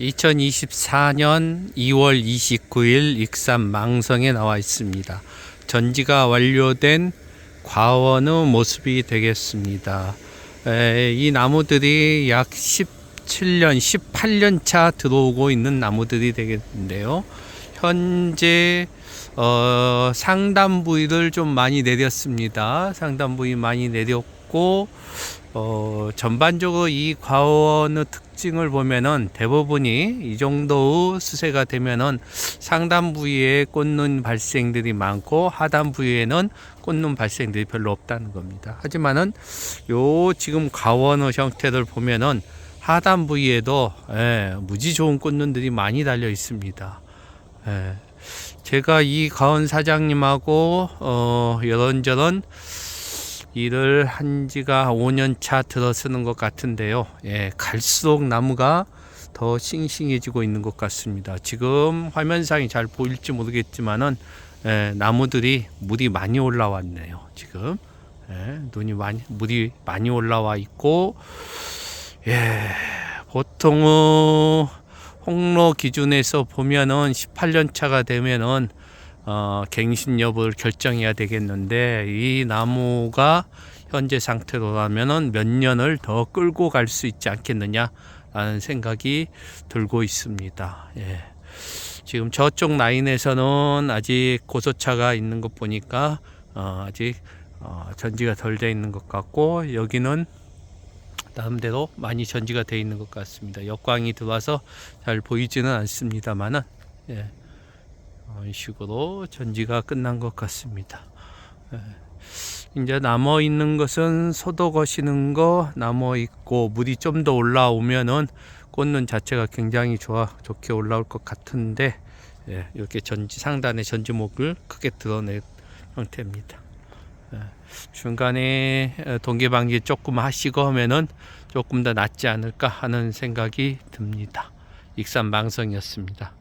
2024년 2월 29일 익산 망성에 나와 있습니다. 전지가 완료된 과원의 모습이 되겠습니다. 에, 이 나무들이 약 17년, 18년 차 들어오고 있는 나무들이 되겠는데요. 현재 어, 상단 부위를 좀 많이 내렸습니다. 상단 부위 많이 내렸고 어, 전반적으로 이 과원의 특 징을 보면은 대부분이 이 정도의 수세가 되면은 상단 부위에 꽂는 발생들이 많고 하단 부위에는 꽂는 발생들이 별로 없다는 겁니다. 하지만은 요 지금 과원의 형태를 보면은 하단 부위에도 예, 무지 좋은 꽂는들이 많이 달려 있습니다. 예. 제가 이 가원 사장님하고 어, 이런저런 일을 한 지가 5년 차 들어서는 것 같은데요. 예, 갈수록 나무가 더 싱싱해지고 있는 것 같습니다. 지금 화면상이 잘 보일지 모르겠지만은 예, 나무들이 물이 많이 올라왔네요. 지금 예, 눈이 많이 물이 많이 올라와 있고 예, 보통은 홍로 기준에서 보면은 18년 차가 되면은 어, 갱신 여부를 결정해야 되겠는데 이 나무가 현재 상태로라면은 몇 년을 더 끌고 갈 수 있지 않겠느냐라는 생각이 들고 있습니다. 예. 지금 저쪽 라인에서는 아직 고소차가 있는 것 보니까 어, 아직 어, 전지가 덜 돼 있는 것 같고 여기는 나름대로 많이 전지가 돼 있는 것 같습니다. 역광이 들어와서 잘 보이지는 않습니다만은 예. 어, 이 식으로 전지가 끝난 것 같습니다. 예. 이제 남아 있는 것은 소도 거시는 거 남아 있고 물이 좀 더 올라오면은 꽂는 자체가 굉장히 좋아 좋게 올라올 것 같은데 예, 이렇게 전지 상단의 전지목을 크게 드러낸 형태입니다. 예, 중간에 어, 동계방지 조금 하시고 하면은 조금 더 낫지 않을까 하는 생각이 듭니다. 익산 망성이었습니다.